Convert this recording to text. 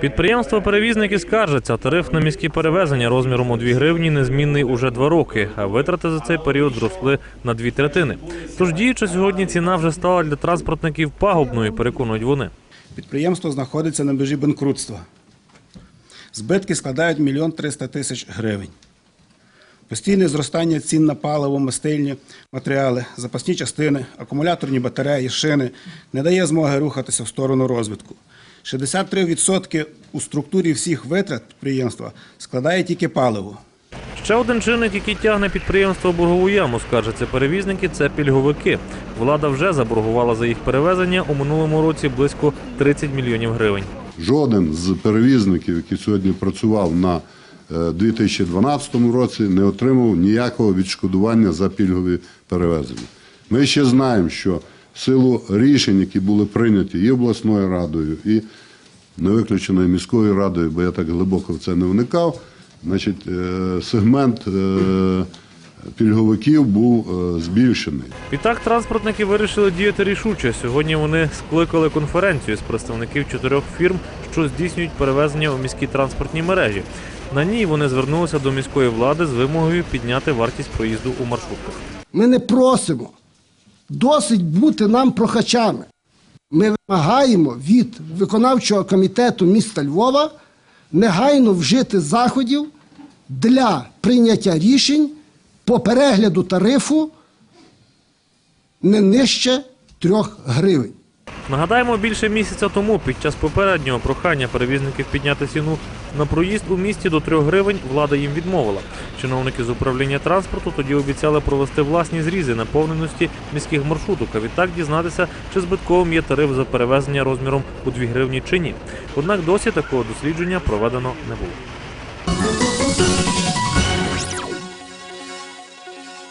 Підприємства-перевізники скаржаться, тариф на міські перевезення розміром у 2 гривні незмінний уже два роки, а витрати за цей період зросли на дві третини. Тож діюча сьогодні ціна вже стала для транспортників пагубною, переконують вони. Підприємство знаходиться на межі банкрутства. Збитки складають мільйон 300 тисяч гривень. Постійне зростання цін на паливо, мастильні матеріали, запасні частини, акумуляторні батареї, шини не дає змоги рухатися в сторону розвитку. 63% у структурі всіх витрат підприємства складає тільки паливо. Ще один чинник, який тягне підприємство в боргову яму, скаржаться перевізники, це пільговики. Влада вже заборгувала за їх перевезення у минулому році близько 30 мільйонів гривень. Жоден з перевізників, який сьогодні працював на е, 2012 році, не отримав ніякого відшкодування за пільгові перевезення. Ми ще знаємо, що силу рішень, які були прийняті і обласною радою, і не виключено і міською радою, бо я так глибоко в це не вникав, значить, е, сегмент е, пільговиків був е, збільшений. Відтак транспортники вирішили діяти рішуче. Сьогодні вони скликали конференцію з представників чотирьох фірм, що здійснюють перевезення у міській транспортній мережі. На ній вони звернулися до міської влади з вимогою підняти вартість проїзду у маршрутках. Ми не просимо. Досить бути нам прохачами. Ми вимагаємо від виконавчого комітету міста Львова негайно вжити заходів для прийняття рішень по перегляду тарифу не нижче 3 гривень. Нагадаємо, більше місяця тому під час попереднього прохання перевізників підняти ціну на проїзд у місті до 3 гривень влада їм відмовила. Чиновники з управління транспорту тоді обіцяли провести власні зрізи наповненості міських маршруток, а відтак дізнатися, чи збитковим є тариф за перевезення розміром у 2 гривні чи ні. Однак досі такого дослідження проведено не було.